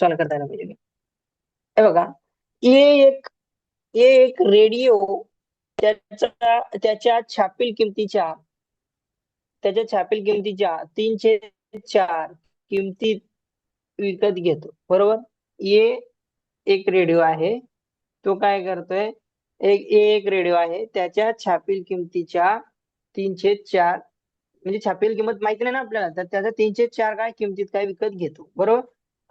Solve करता यायला पाहिजे म्हणजे. हे बघा ए एक ए एक रेडिओ त्याच्या त्याच्या छापील किमतीच्या त्याच्या छापील किमतीच्या तीनशे चार किमतीत विकत घेतो. बरोबर? ए एक रेडिओ आहे तो काय करतोय? एक ए एक रेडिओ आहे त्याच्या छापील किमतीच्या तीनशे चार म्हणजे छापील किंमत माहिती नाही ना आपल्याला तर त्याचा तीनशे चार काय किमतीत काय विकत घेतो. बरोबर?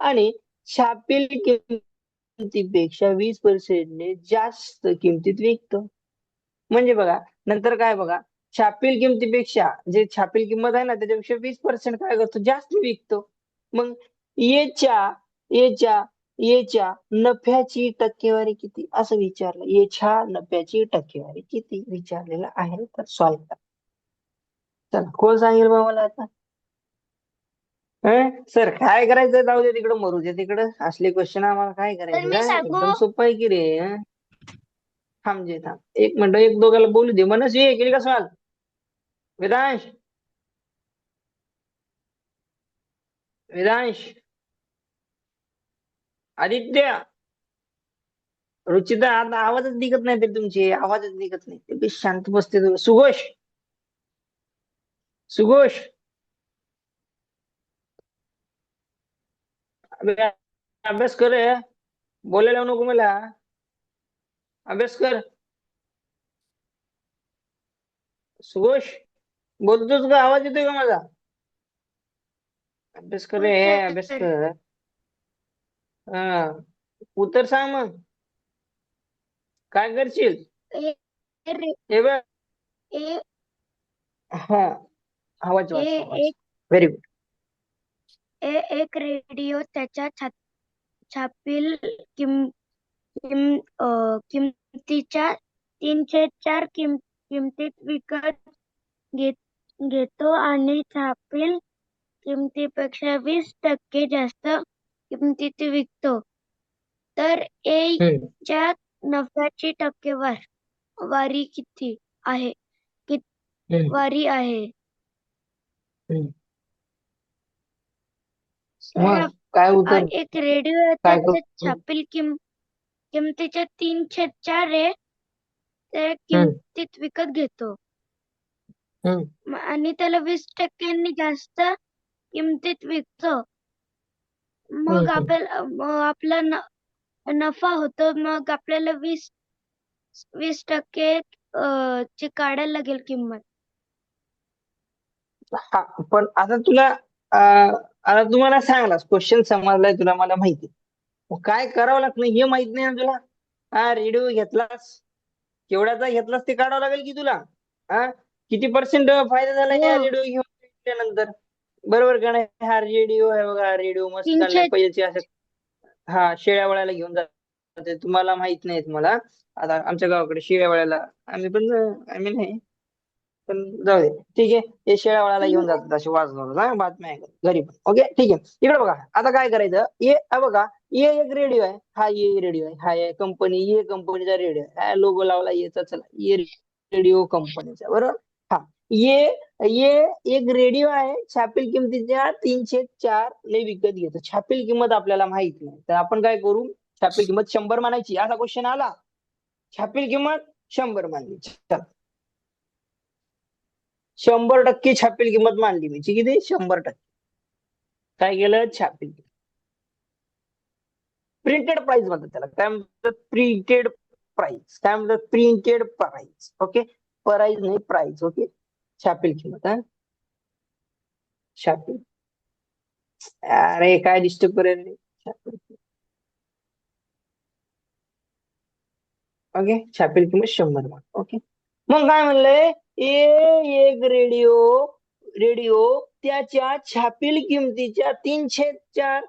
आणि छापील किमतीपेक्षा वीस पर्सेंटने जास्त किमतीत विकतो. म्हणजे बघा नंतर काय बघा छापील किमतीपेक्षा जे छापील किंमत आहे ना त्याच्यापेक्षा वीस पर्सेंट काय करतो? जास्त विकतो. मग येच्या येच्या येच्या नफ्याची टक्केवारी किती? असं विचारलं. येच्या नफ्याची टक्केवारी किती? विचारलेलं आहे. तर सॉल्व्ह करा. चला कोण सांगेल बा मला आता? सर काय करायचं जाऊ दे तिकडं मरू दे तिकडं. असले क्वेश्चन आम्हाला काय करायचं? एकदम सोपं आहे की रे? थांब जे थांब. एक मिनिट एक दोघाला बोलू दे. मनस्वी केली का सवाल? वेदांश? वेदांश? आदित्य? रुचिता आता आवाजच निघत नाही ते तुमचे. आवाजच निघत नाही. ते शांत बसते. सुघोष? सुघोष? अबे, अभ्यास कर रे. बोलायला लावू नको मला. अभ्यास कर. सुघोष बोलतोस का? आवाज येतोय का माझा? अभ्यास कर रे अभ्यास. कर. हा. उत्तर सांग मग काय करशील? हे बघ. हा. आवाज व्हेरी गुड एक रेडिओ त्याच्या छापील किम किम अ, किमतीच्या तीनशे चार किम किमतीत विकत घेत घेतो आणि छापील किमतीपेक्षा वीस टक्के जास्त किमतीत विकतो. तर ए च्या नफ्याची टक्केवार वारी किती आहे? हम्म. वारी आहे? मग काय उत्तर आ- एक रेडिओ आहे काय करू? छापील किम किमतीच्या तीनशे चार आहे त्या हम्म. किमतीत विकत घेतो हम्म. म- आणि त्याला वीस टक्क्यांनी जास्त किमतीत विकतो मग हम्म. आपल्याला मग आपला न- नफा होतो मग आपल्याला वीस वीस टक्के अ, ची काढायला लागेल किंमत हा पण आता तुला अं, आता तुम्हाला सांगलास क्वेश्चन समजलाय तुला मला माहिती. काय करावं लागतं? हे माहीत नाही ना तुला? हा रेडिओ घेतलास? केवढ्याचा घेतलास ते काढावं लागेल की तुला? हा? किती पर्सेंट फायदा झाला या हो. रेडिओ घेऊन घेतल्यानंतर? बरोबर का नाही? हा रेडिओ आहे बघा रेडिओ मस्त पहिलेचे असे हा शेळ्या वळायला घेऊन जाते. तुम्हाला माहीत नाहीत मला आता आमच्या गावाकडे शेळ्या वळायला आम्ही पण आम्ही नाही. पण जाऊ दे ठीक आहे? ते शेळ्या घेऊन जातात असे वाजवत बातम्या ऐकत घरी पण. ओके? ठीक आहे. इकडे बघा. आता काय करायचं? ये बघा. ये एक रेडिओ आहे. हा ये रेडिओ आहे. हा ये कंपनी ये कंपनीचा रेडिओ आहे. हा लोगो लावला येचा चला. ये रेडिओ कंपनीचा बरोबर? हा. ये ये एक रेडिओ आहे. छापील किमतीच्या तीनशे चार ने विकत घेतो. छापील किंमत आपल्याला माहीत नाही. तर आपण काय करू? छापील किंमत शंभर मानायची. असा क्वेश्चन आला. छापील किंमत शंभर मानली चला. शंभर टक्के छापील किंमत मानली मी. किती शंभर टक्के. काय केलं? छापील प्रिंटेड प्राइस म्हणतात त्याला. काय म्हणतात? प्रिंटेड प्राइस काय म्हणतात? प्रिंटेड प्राइस ओके प्राइस नाही प्राइस ओके छापील किंमत हा? छापील. अरे काय डिस्टर्ब करेल छापील ओके छापील किंमत शंभर मान ओके मग काय म्हणलंय? एक रेडिओ रेडिओ त्याच्या छापील किमतीच्या तीनशे चार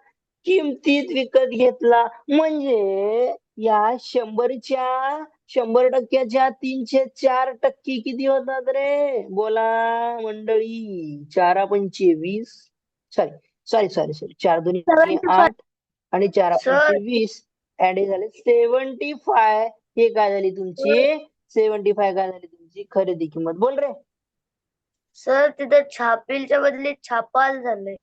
किमतीत विकत घेतला. म्हणजे या शंभरच्या शंभर टक्क्याच्या तीनशे चार टक्के किती होतात रे? बोला मंडळी. चारा पंचे वीस सॉरी सॉरी सॉरी सॉरी चार दोन्ही पंचे 75. आठ आणि चार. पंचे वीस ऍड झाले सेव्हन्टी फाय हे काय झाली तुमची? सेव्हन्टी फाय काय झाली तुमची खरेदी किंमत. बोल रे. सर तिथे छापीलच्या बदली छापाल झालंय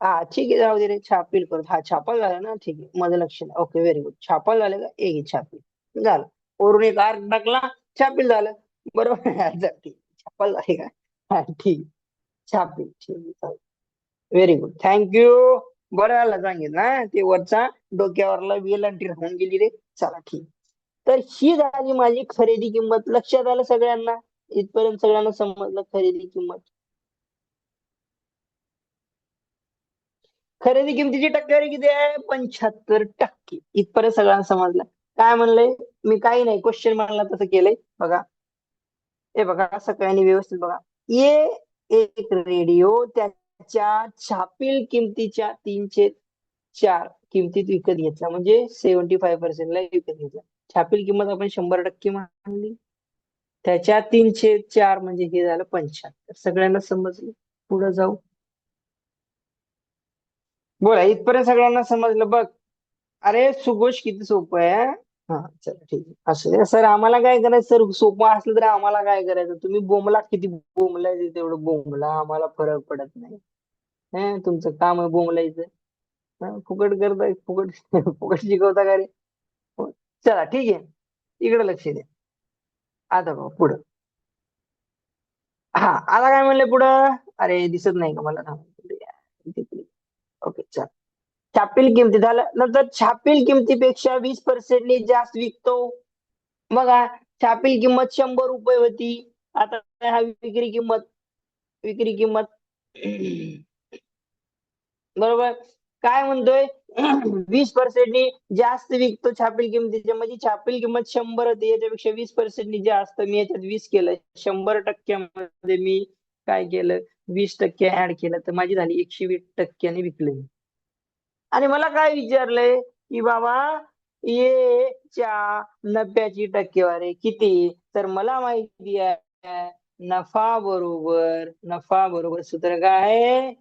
हा ठीक आहे जाऊ दे रे. छापील करत. हा छापल झालं ना? ठीक आहे. माझं लक्ष ओके व्हेरी गुड छापल झालं का? एक आहे छापील. झालं. वरून एक आर टाकला. छापील झालं. बरोबर? आहे. छापल झाले का? हा ठीक छापील. ठीक आहे व्हेरी गुड थँक्यू बरं झालं सांगितलं हा. ते वरचा डोक्यावरला वेलांटी राहून गेली रे. चला ठीक तर ही झाली माझी खरेदी किंमत. लक्षात आलं सगळ्यांना? इथपर्यंत सगळ्यांना समजलं खरेदी किंमत. खरेदी किमतीची टक्केवारी किती आहे? पंच्याहत्तर टक्के. इथपर्यंत सगळ्यांना समजलं. काय म्हणलंय? मी काही नाही. क्वेश्चन म्हणला तसं केलंय. बघा. हे बघा. सगळ्यांनी व्यवस्थित बघा. ये एक रेडिओ. त्याच्या छापील किमतीच्या तीनशे चार किमतीत विकत घेतला. म्हणजे सेव्हन्टी फाईव्ह पर्सेंटला विकत घेतला. छापील किंमत आपण शंभर टक्के मानली. त्याच्या तीनशे चार म्हणजे हे झालं पंच्याहत्तर. सगळ्यांना समजलं? पुढे जाऊ. बोला इथपर्यंत सगळ्यांना समजलं. बघ. अरे सुगोष किती सोपं आहे हा? चल ठीक आहे. असं सर आम्हाला काय करायचं? सर सोपं असलं तर आम्हाला काय करायचं? तुम्ही बोंबला किती बोंबलायचं तेवढं बोंबला? आम्हाला फरक पडत नाही. तुमचं काम आहे बोंबलायचं. फुकट करताय फुकट फुकट शिकवता का रे? चला ठीक आहे. इकडे लक्ष द्या आता बघ पुढं. हा आता काय म्हणले पुढं? अरे दिसत नाही का मला? थांब. ओके चल. छापील किमती झालं. नंतर छापील किमतीपेक्षा वीस पर्सेंटनी जास्त विकतो. बघा छापील किंमत शंभर रुपये होती. आता हा विक्री किंमत विक्री किंमत. बरोबर? काय म्हणतोय? वीस पर्सेंटनी जास्त विकतो छापील किमतीच्या म्हणजे छापील किंमत शंभर होती याच्यापेक्षा वीस पर्सेंटनी जास्त मी याच्यात वीस केलं. शंभर टक्क्यामध्ये मी काय केलं? वीस टक्के ऍड केलं. तर माझी झाली एकशे वीस टक्क्याने विकले. आणि मला काय विचारलंय? की बाबा ये च्या नफ्याची टक्केवारी किती? तर मला माहिती आहे नफा बरोबर नफा बरोबर सूत्र काय आहे?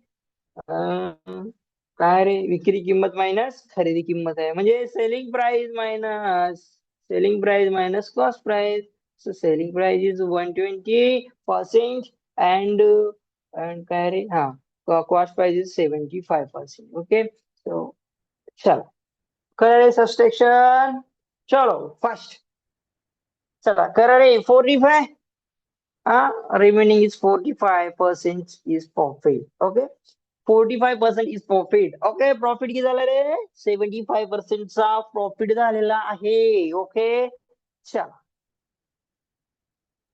काय रे? विक्री किंमत मायनस खरेदी किंमत आहे. म्हणजे selling price minus selling price minus cost price so selling price is one twenty percent and and काय रे? हा cost price is seventy five percent okay so चला. करा रे सबस्ट्रेक्शन चलो फर्स्ट चला करा रे फोर्टी फाय हा remaining is forty five percent is profit okay forty five percent is profit okay profit किती झालं रे? 75 पर्सेंट चा प्रॉफिट झालेला आहे. ओके चला.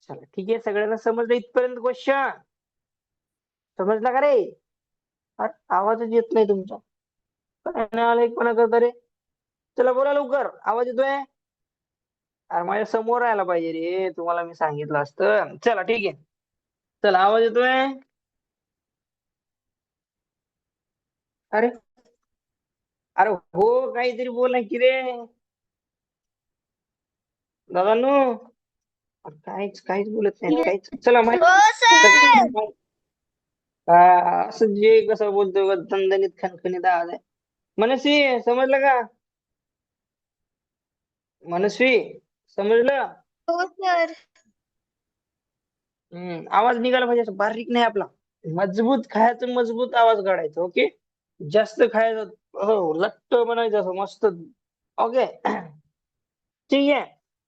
चला ठीक आहे. सगळ्यांना समजलं इथपर्यंत क्वेश्चन समजला का रे? आवाजच येत नाही तुमचा. काय आलं एक पण करता रे. चला बोला लवकर. आवाज येतोय? अरे माझ्यासमोर राहायला पाहिजे रे. तुम्हाला मी सांगितलं असतं. चला ठीक आहे. चला आवाज येतोय? अरे. अरे हो काहीतरी बोला की रे. दादांनो काहीच काहीच बोलत नाही काहीच. चला माहिती हा, असं जे कसं बोलतोय बघ, दणदणीत खणखणीत आवाज आहे. मनस्वी समजलं का? मनस्वी समजलं? हो सर. हम्म आवाज निघाला पाहिजे असं बारीक नाही आपला. मजबूत खायचं मजबूत आवाज काढायचा ओके? जास्त खायचं हो लट्ट बनायचं असं मस्त. ओके ठीक आहे.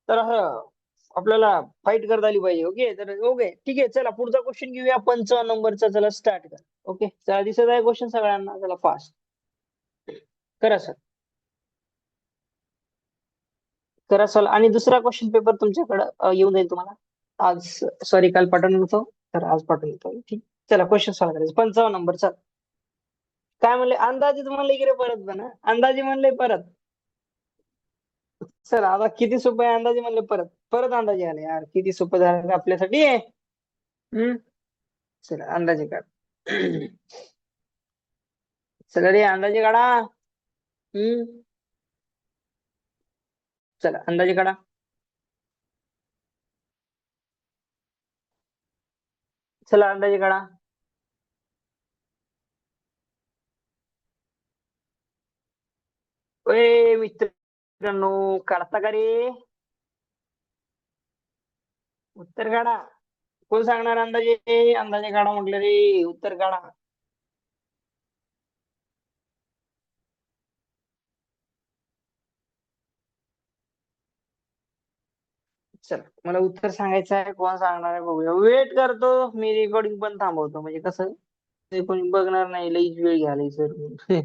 तर असं आपल्याला फाईट करता आली पाहिजे ओके तर ओके ठीक आहे. चला पुढचा क्वेश्चन घेऊया पंचावन्न नंबरचा चला स्टार्ट कर. ओके चला दिसत आहे क्वेश्चन सगळ्यांना. चला फास्ट करा सर करा सर आणि दुसरा क्वेश्चन पेपर तुमच्याकडे येऊन जाईल तुम्हाला. आज सॉरी काल पाठवून होतो तर आज पाठवून येतो ठीक? चला क्वेश्चन सॉल्व करायचं. पंचावन्न नंबर चल. काय म्हणले? अंदाजे म्हणले की रे परत पण अंदाजे म्हणले परत. चला आता किती सोपं आहे अंदाजे म्हणले परत. परत अंदाजे आले यार. किती सोपं झालं आपल्यासाठी. हम्म? चला अंदाजे काढ. चला रे अंदाजे काढा. हम्म? चला अंदाजे काढा. चला अंदाजे काढा. ए मित्रांनो काढता का रे उत्तर काढा कोण सांगणार अंदाजे अंदाजे काढा म्हटलं रे उत्तर काढा चल मला उत्तर सांगायचं आहे कोण सांगणार आहे बघूया वेट करतो मी रेकॉर्डिंग पण थांबवतो म्हणजे कसं कोणी बघणार नाही लईच वेळ घ्यायला सर